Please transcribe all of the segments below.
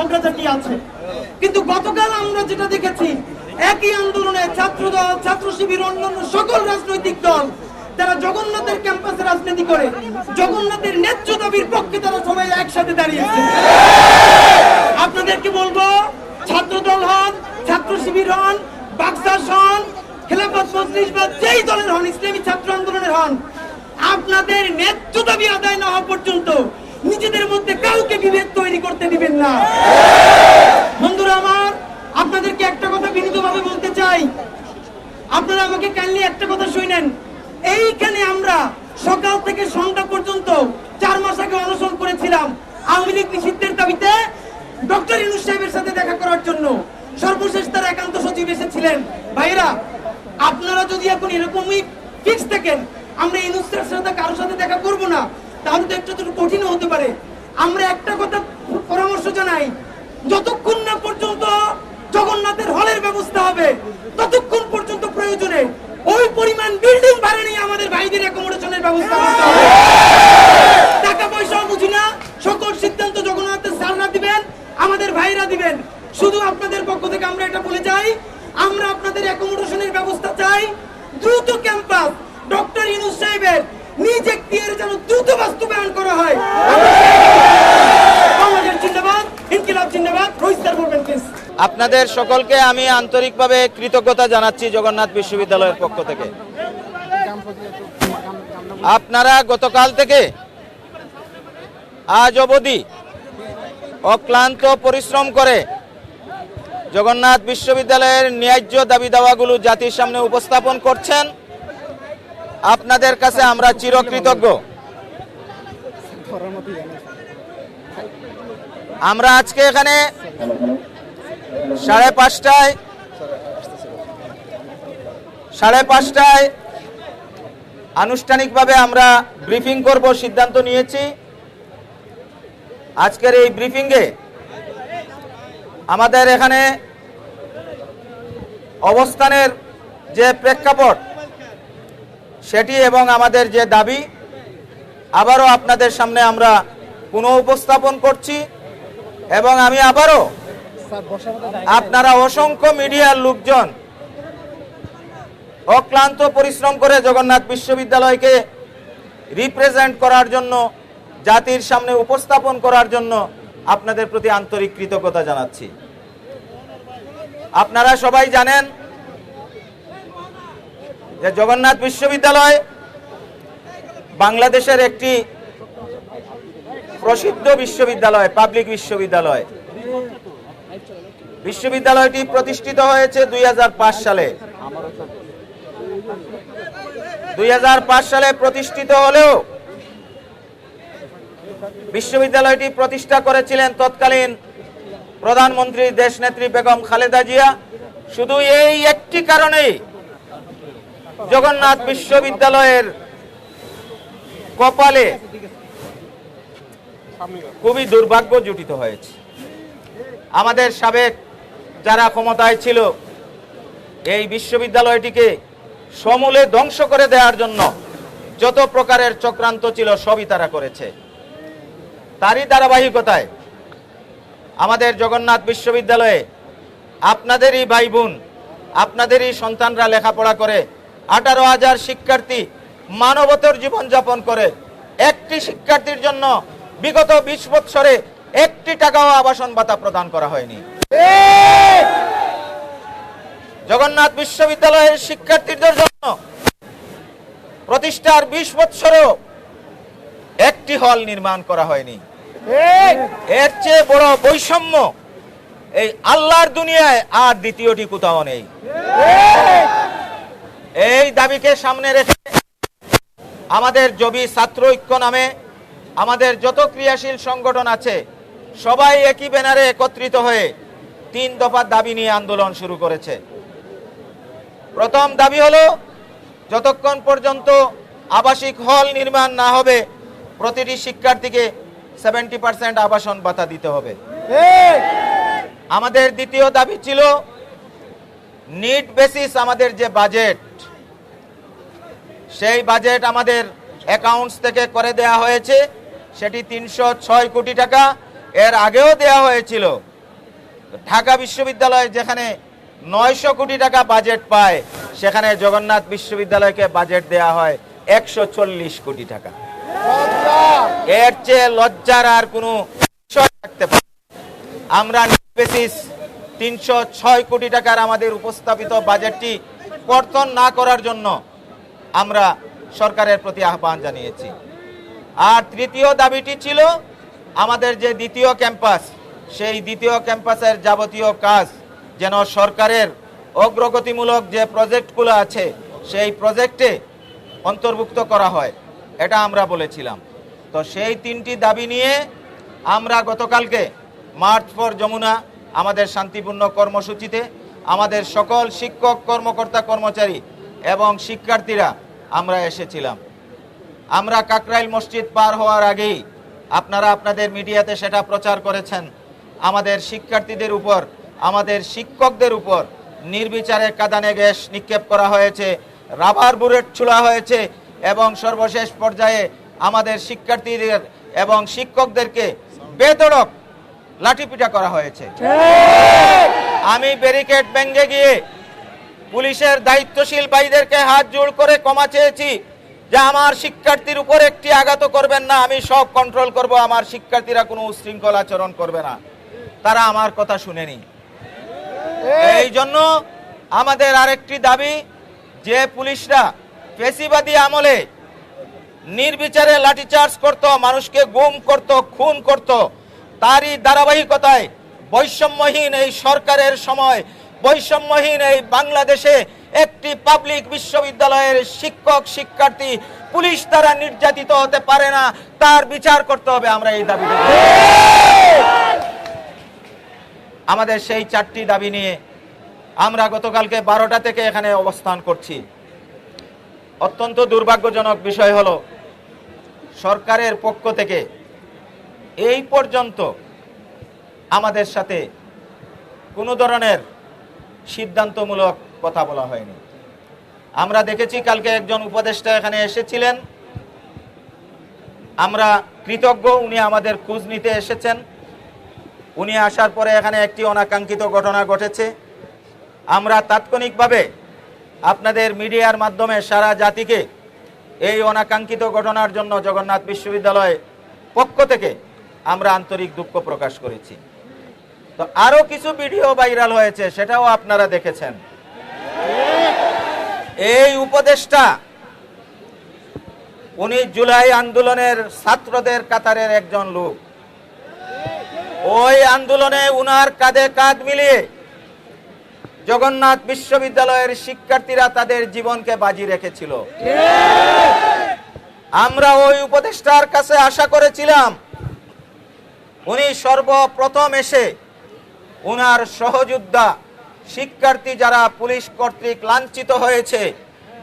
ঝগড়াঝাটি আছে। কিন্তু গতকাল আমরা যেটা দেখেছি, একই আন্দোলনে ছাত্র দল ছাত্র শিবির, অন্যান্য সকল রাজনৈতিক দল, তারা জগন্নাথের ক্যাম্পাসে রাজনীতি করে, জগন্নাথের ন্যায্য দাবির পক্ষে তারা সবাই একসাথে দাঁড়িয়েছে। আপনাদেরকে বলব ছাত্র দল হন, ছাত্র শিবির হন বাক্সাস হন, খেলাফত, মজলিস বা যেই দলের হন, ইসলামী ছাত্র আন্দোলনের হন, আপনাদের ন্যায্য দাবি আদায় না হওয়া পর্যন্ত নিজেদের মধ্যে কাউকে বিভেদ তৈরি করতে দিবেন না। বন্ধুরা আমার, আপনাদেরকে একটা কথা বিনীতভাবে বলতে চাই। আপনারা আমাকে কাইন্ডলি একটা কথা শুনেন। এইখানে আমরা সকাল থেকে সন্ধ্যা পর্যন্ত চার মাস আগে অনশন করেছিলাম আওয়ামী লীগ নিষিদ্ধের দাবিতে ডক্টর ইনুস সাহেবের সাথে দেখা করার জন্য। সর্বশেষ তার একান্ত সচিব এসেছিলেন। ভাইরা, আপনারা যদি এখন এরকমই ফিক্স থাকেন, আমরা ইনুস সাহেবের সাথে কারোর সাথে দেখা করব না। তাহলে তো একটু কঠিন হতে পারে। আমরা একটা কথা পরামর্শ জানাই যতক্ষণ না পর্যন্ত জগন্নাথের হলের ব্যবস্থা হবে ততক্ষণ পর্যন্ত প্রয়োজনে ওই পরিমাণ বিল্ডিং ভাড়া নিয়ে আমাদের ভাইদের অ্যাকোমোডেশনের ব্যবস্থা করতে হবে টাকা পয়সাও বুঝি না সকল সিদ্ধান্ত জগন্নাথের স্যাররা দিবেন আমাদের ভাইরা দিবেন শুধু আপনাদের পক্ষ থেকে আমরা এটা বলে যাই আমরা আপনাদের অ্যাকোমোডেশনের ব্যবস্থা চাই দ্রুত ক্যাম্পাস ডক্টর ইনুস সাহেবের নিজ এখতিয়ারে যেন দ্রুত বাস্তবায়ন করা হয়। আপনাদের সকলকে আমি আন্তরিকভাবে কৃতজ্ঞতা জানাচ্ছি জগন্নাথ বিশ্ববিদ্যালয়ের পক্ষ থেকে। আপনারা গতকাল থেকে আজ অবধি অক্লান্ত পরিশ্রম করে জগন্নাথ বিশ্ববিদ্যালয়ের ন্যায্য দাবি দাওয়াগুলো জাতির সামনে উপস্থাপন করছেন। আপনাদের কাছে আমরা চিরকৃতজ্ঞ। আমরা আজকে এখানে সাড়ে পাঁচটায় সাড়ে পাঁচটায় আনুষ্ঠানিকভাবে আমরা ব্রিফিং করব, সিদ্ধান্ত নিয়েছি। আজকের এই ব্রিফিংয়ে আমাদের এখানে অবস্থানের যে প্রেক্ষাপট, সেটি এবং আমাদের যে দাবি আবারও আপনাদের সামনে আমরা পুনঃ উপস্থাপন করছি এবং আমি আবারও আপনারা অসংখ্য মিডিয়ার লোকজন অক্লান্ত পরিশ্রম করে জগন্নাথ বিশ্ববিদ্যালয়কে রিপ্রেজেন্ট করার জন্য, জাতির সামনে উপস্থাপন করার জন্য আপনাদের প্রতি আন্তরিক কৃতজ্ঞতা জানাচ্ছি। আপনারা সবাই জানেন যে জগন্নাথ বিশ্ববিদ্যালয় বাংলাদেশের একটি প্রসিদ্ধ বিশ্ববিদ্যালয় পাবলিক বিশ্ববিদ্যালয়। বিশ্ববিদ্যালয়টি প্রতিষ্ঠিত হয়েছে দুই হাজার পাঁচ সালে। দুই হাজার পাঁচ সালে প্রতিষ্ঠিত হলেও বিশ্ববিদ্যালয়টি প্রতিষ্ঠা করেছিলেন তৎকালীন প্রধানমন্ত্রী দেশনেত্রী বেগম খালেদা জিয়া। শুধু এই একটি কারণেই জগন্নাথ বিশ্ববিদ্যালয়ের কপালে খুবই দুর্ভাগ্য জুটিত হয়েছে। আমাদের সাবেক যারা ক্ষমতায় ছিল, এই বিশ্ববিদ্যালয়টিকে সমূলে ধ্বংস করে দেওয়ার জন্য যত প্রকারের চক্রান্ত ছিল, সবই তারা করেছে। তারই ধারাবাহিকতায় আমাদের জগন্নাথ বিশ্ববিদ্যালয়ে আপনাদেরই ভাই বোন, আপনাদেরই সন্তানরা লেখাপড়া করে আঠারো হাজার শিক্ষার্থী মানবতর জীবনযাপন করে। একটি শিক্ষার্থীর জন্য বিগত বিশ বৎসরে একটি টাকাও আবাসন ভাতা প্রদান করা হয়নি। জগন্নাথ বিশ্ববিদ্যালয়ের শিক্ষার্থীদের জন্য প্রতিষ্ঠার বিশ বৎসরেও একটি হল নির্মাণ করা হয়নি। এর চেয়ে বড় বৈষম্য এই আল্লাহর দুনিয়ায় আর দ্বিতীয়টি কোথাও নেই। এই দাবিকে সামনে রেখে আমাদের জবি ছাত্র ঐক্য নামে আমাদের যত ক্রিয়াশীল সংগঠন আছে সবাই একই ব্যানারে একত্রিত হয়ে তিন দফা দাবি নিয়ে আন্দোলন শুরু করেছে। প্রথম দাবি হলো যতক্ষণ পর্যন্ত আবাসিক হল নির্মাণ না হবে প্রতিটি শিক্ষার্থীকে সেভেন্টি পার্সেন্ট আবাসন ভাতা দিতে হবে। আমাদের দ্বিতীয় দাবি ছিল নিট বেসিস আমাদের যে বাজেট সেই বাজেট আমাদের অ্যাকাউন্টস থেকে করে দেয়া হয়েছে। সেটি তিনশো ছয় কোটি টাকা। এর আগেও দেয়া হয়েছিল। ঢাকা বিশ্ববিদ্যালয় যেখানে নয়শো কোটি টাকা বাজেট পায়, সেখানে জগন্নাথ বিশ্ববিদ্যালয়কে বাজেট দেয়া হয় একশো চল্লিশ কোটি টাকা। এর চেয়ে লজ্জার আর কোনো বিষয় থাকতে পারে আমরা বেসিস তিনশো ছয় কোটি টাকার আমাদের উপস্থাপিত বাজেটটি কর্তন না করার জন্য আমরা সরকারের প্রতি আহ্বান জানিয়েছি। আর তৃতীয় দাবিটি ছিল আমাদের যে দ্বিতীয় ক্যাম্পাস, সেই দ্বিতীয় ক্যাম্পাসের যাবতীয় কাজ যেন সরকারের অগ্রগতিমূলক যে প্রজেক্টগুলো আছে, সেই প্রজেক্টে অন্তর্ভুক্ত করা হয়, এটা আমরা বলেছিলাম। তো সেই তিনটি দাবি নিয়ে আমরা গতকালকে মার্চ ফর যমুনা, আমাদের শান্তিপূর্ণ কর্মসূচিতে আমাদের সকল শিক্ষক, কর্মকর্তা, কর্মচারী এবং শিক্ষার্থীরা আমরা এসেছিলাম। আমরা কাকরাইল মসজিদ পার হওয়ার আগেই আপনারা আপনাদের মিডিয়াতে সেটা প্রচার করেছেন। আমাদের শিক্ষার্থীদের উপর আমাদের শিক্ষকদের উপর নির্বিচারে কাদানে গ্যাস নিক্ষেপ করা হয়েছে রাবার বুলেট ছোড়া হয়েছে এবং সর্বশেষ পর্যায়ে আমাদের শিক্ষার্থীদের এবং শিক্ষকদেরকে বেদড়ক লাঠিপিটা করা হয়েছে। আমি ব্যারিকেড ব্যাঙ্গে গিয়ে পুলিশের দায়িত্বশীল ভাইদেরকে হাত জোড় করে ক্ষমা চেয়েছি যে আমার শিক্ষার্থীর উপর একটি আঘাত করবেন না আমি সব কন্ট্রোল করব আমার শিক্ষার্থীরা কোনো উশৃঙ্খল আচরণ করবে না। তারা আমার কথা শুনেনি। এই জন্য আমাদের আরেকটি দাবি যে পুলিশরা পেশিবাদী আমলে নির্বিচারে লাঠিচার্জ করত মানুষকে গুম করত খুন করত তারই ধারাবাহিকতায় বৈষম্যহীন এই সরকারের সময় বৈষম্যহীন এই বাংলাদেশে একটি পাবলিক বিশ্ববিদ্যালয়ের শিক্ষক, শিক্ষার্থী, পুলিশ দ্বারা নির্যাতিত হতে পারে না, তার বিচার করতে হবে আমরা এই দাবি আমাদের সেই চারটি দাবি নিয়ে আমরা গতকালকে বারোটা থেকে এখানে অবস্থান করছি। অত্যন্ত দুর্ভাগ্যজনক বিষয় হলো, সরকারের পক্ষ থেকে এই পর্যন্ত আমাদের সাথে কোনো ধরনের সিদ্ধান্তমূলক কথা বলা হয়নি। আমরা দেখেছি কালকে একজন উপদেষ্টা এখানে এসেছিলেন। আমরা কৃতজ্ঞ, উনি আমাদের খোঁজ নিতে এসেছেন। উনি আসার পরে এখানে একটি অনাকাঙ্ক্ষিত ঘটনা ঘটেছে। আমরা তাৎক্ষণিকভাবে আপনাদের মিডিয়ার মাধ্যমে সারা জাতিকে এই অনাকাঙ্ক্ষিত ঘটনার জন্য জগন্নাথ বিশ্ববিদ্যালয় পক্ষ থেকে আমরা আন্তরিক দুঃখ প্রকাশ করেছি। তো আরও কিছু ভিডিও ভাইরাল হয়েছে, সেটাও আপনারা দেখেছেন। এই উপদেশটা উনি জুলাই আন্দোলনের ছাত্রদের কাতারের একজন লোক। ওই আন্দোলনে উনার কাঁধে কাঁধ মিলিয়ে জগন্নাথ বিশ্ববিদ্যালয়ের শিক্ষার্থীরা তাদের জীবনকে বাজি রেখেছিল। আমরা ওই উপদেষ্টার কাছে আশা করেছিলাম, উনি সর্বপ্রথম এসে উনার সহযোদ্ধা শিক্ষার্থী যারা পুলিশ কর্তৃক লাঞ্ছিত হয়েছে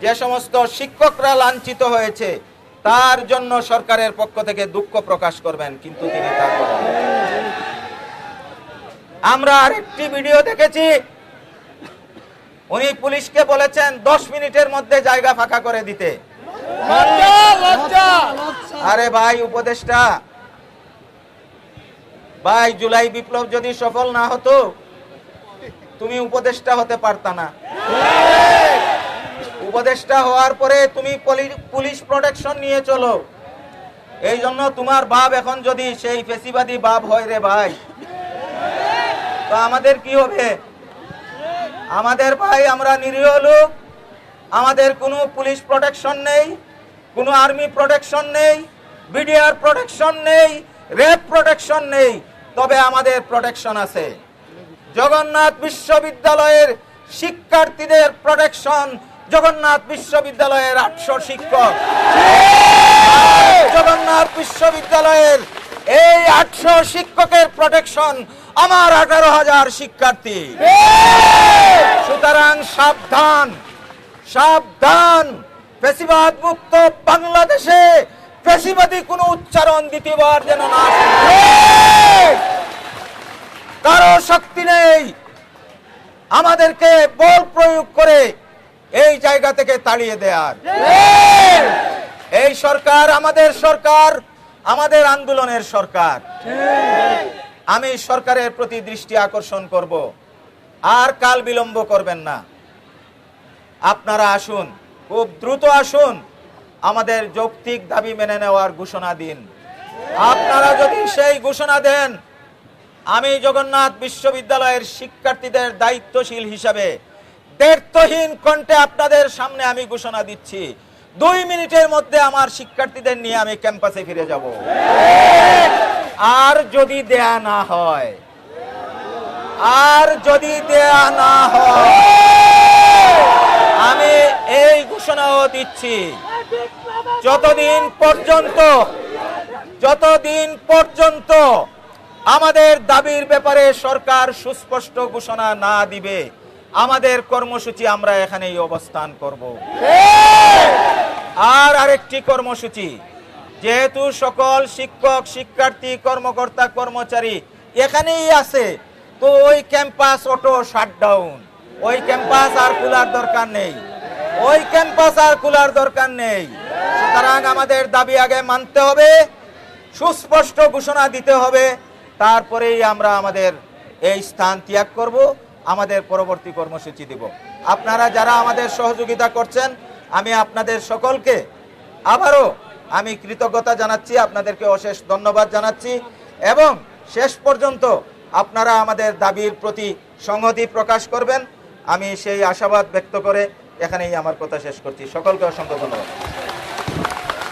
যে সমস্ত শিক্ষকরা লাঞ্ছিত হয়েছে তার জন্য সরকারের পক্ষ থেকে দুঃখ প্রকাশ করবেন কিন্তু তিনি তা আমরা আরেকটি ভিডিও দেখেছি। উনি পুলিশকে বলেছেন দশ মিনিটের মধ্যে জায়গা ফাঁকা করে দিতে। আরে ভাই উপদেষ্টা ভাই, জুলাই বিপ্লব যদি সফল না হতো, তুমি উপদেষ্টা হতে পারতা না। উপদেষ্টা হওয়ার পরে তুমি পুলিশ প্রোটেকশন নিয়ে চলো। এই জন্য তোমার বাপ এখন যদি সেই ফেসিবাদী বাপ হয় রে ভাই, তো আমাদের কি হবে? আমাদের ভাই, আমরা নিরীহ লোক, আমাদের কোনো পুলিশ প্রোটেকশন নেই, কোনো আর্মি প্রোটেকশন নেই বিডিআর প্রোটেকশন নেই রেপ প্রোটেকশন নেই। তবে আমাদের প্রোটেকশন আছে। জগন্নাথ বিশ্ববিদ্যালয়ের শিক্ষার্থীদের প্রোটেকশন জগন্নাথ বিশ্ববিদ্যালয়ের আটশো শিক্ষক। জগন্নাথ বিশ্ববিদ্যালয়ের এই আটশো শিক্ষকের প্রোটেকশন আমার আঠারো হাজার শিক্ষার্থী। সুতরাং সাবধান সাবধান। ফেসিবাদ মুক্ত বাংলাদেশে ফেসিবাদী কোনো উচ্চারণ দ্বিতীয়বার যেন না। কারও শক্তি নেই। আমাদেরকে বল প্রয়োগ করে এই জায়গা থেকে তাড়িয়ে দেয়ার এই সরকার আমাদের সরকার, আমাদের আন্দোলনের সরকার। আমি সরকারের প্রতি দৃষ্টি আকর্ষণ করব। আর কাল বিলম্ব করবেন না। আপনারা আসুন, খুব দ্রুত আসুন। আমাদের যৌক্তিক দাবি মেনে নেওয়ার ঘোষণা দিন। আপনারা যদি সেই ঘোষণা দেন, আমি জগন্নাথ বিশ্ববিদ্যালয়ের শিক্ষার্থীদের দায়িত্বশীল হিসাবে দায়িত্বহীন কণ্ঠে আপনাদের সামনে আমি ঘোষণা দিচ্ছি। দুই মিনিটের মধ্যে আমার শিক্ষার্থীদের নিয়ে আমি ক্যাম্পাসে ফিরে যাব। আর যদি দেয়া না হয়, আর যদি দেয়া না হয়, আমি এই ঘোষণাও দিচ্ছি। যতদিন পর্যন্ত যতদিন পর্যন্ত আমাদের দাবির ব্যাপারে সরকার সুস্পষ্ট ঘোষণা না দিবে, আমাদের কর্মসূচি আমরা এখানেই অবস্থান করব। আর আরেকটি কর্মসূচি, যেহেতু সকল শিক্ষক, শিক্ষার্থী, কর্মকর্তা, কর্মচারী এখানেই আছে, তো ওই ক্যাম্পাস অটো শাটডাউন ওই ক্যাম্পাস আর খোলার দরকার নেই। ওই ক্যাম্পাস আর খোলার দরকার নেই। সুতরাং আমাদের দাবি আগে মানতে হবে, সুস্পষ্ট ঘোষণা দিতে হবে, তারপরেই আমরা আমাদের এই স্থান ত্যাগ করব, আমাদের পরবর্তী কর্মসূচি দেব। আপনারা যারা আমাদের সহযোগিতা করছেন, আমি আপনাদের সকলকে আবারও আমি কৃতজ্ঞতা জানাচ্ছি, আপনাদেরকে অশেষ ধন্যবাদ জানাচ্ছি এবং শেষ পর্যন্ত আপনারা আমাদের দাবির প্রতি সংহতি প্রকাশ করবেন। আমি সেই আশাবাদ ব্যক্ত করে এখানেই আমার কথা শেষ করছি। সকলকে অসংখ্য ধন্যবাদ।